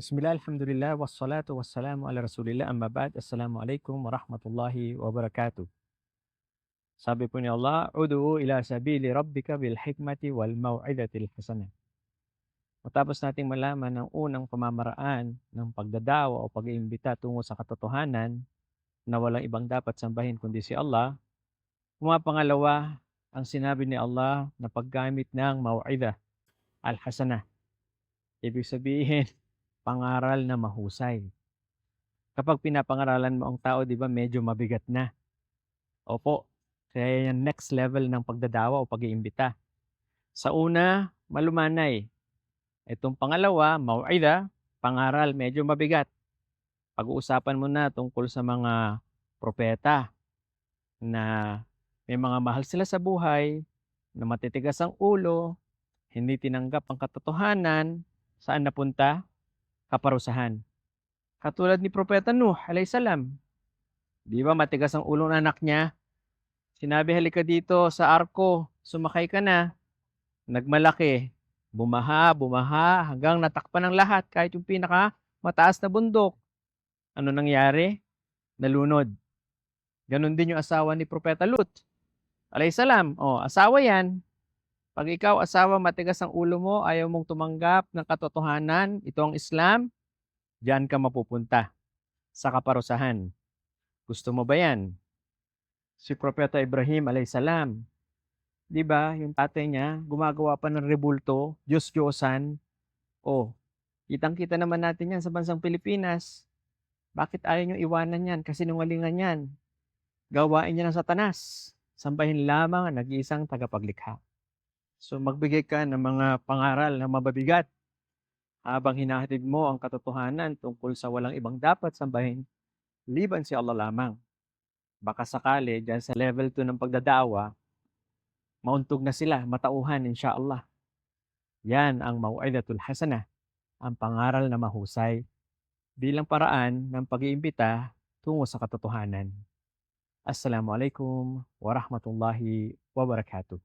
Bismillah, alhamdulillah, wassalatu wassalamu ala rasulillah, amma ba'd. Assalamualaikum warahmatullahi wabarakatuh. Sabi po ni Allah, "Ud'u ila sabili rabbika bil hikmati wal mau'izatil hasanah." Matapos nating malaman ang unang pamamaraan ng pagdadawa o pag-iimbita tungo sa katotohanan na walang ibang dapat sambahin kundi si Allah, pumapangalawa ang sinabi ni Allah na paggamit ng mau'izah al-hasanah. Ibig sabihin, pangaral na mahusay. Kapag pinapangaralan mo ang tao, di ba, medyo mabigat na. Opo, kaya yan next level ng pagdadawa o pag-iimbita. Sa una, malumanay. Itong pangalawa, mau'ida, pangaral, medyo mabigat. Pag-uusapan mo na tungkol sa mga propeta na may mga mahal sila sa buhay, na matitigas ang ulo, hindi tinanggap ang katotohanan, saan napunta? Kaparusahan. Katulad ni Propeta Nuh, alayhisalam. Di ba matigas ang ulo ng anak niya? Sinabi, halika dito sa arko, sumakay ka na. Nagmalaki, bumaha, bumaha, hanggang natakpan ng lahat, kahit yung pinaka mataas na bundok. Ano nangyari? Nalunod. Ganon din yung asawa ni Propeta Lut. Alayhisalam, oh, asawa yan. Pag ikaw asawa matigas ang ulo mo, ayaw mong tumanggap ng katotohanan, ito ang Islam, diyan ka mapupunta sa kaparusahan. Gusto mo ba yan? Si Propeta Ibrahim alayhisalam, di ba, yung tatay niya, gumagawa pa ng rebulto, Diyos-Diyosan. Oh, kitang-kita naman natin yan sa bansang Pilipinas. Bakit ayaw nyo iwanan yan? Kasi nungalingan yan. Gawain niya ng satanas. Sambahin lamang ang nag-iisang tagapaglikha. So magbigay ka ng mga pangaral na mababigat habang hinahatid mo ang katotohanan tungkol sa walang ibang dapat sambahin liban si Allah lamang. Baka sakali dyan sa level 2 ng pagdadawa, mauntog na sila, matauhan insyaAllah. Yan ang mau'idatul hasanah, ang pangaral na mahusay bilang paraan ng pag-iimbita tungo sa katotohanan. Assalamualaikum warahmatullahi wabarakatuh.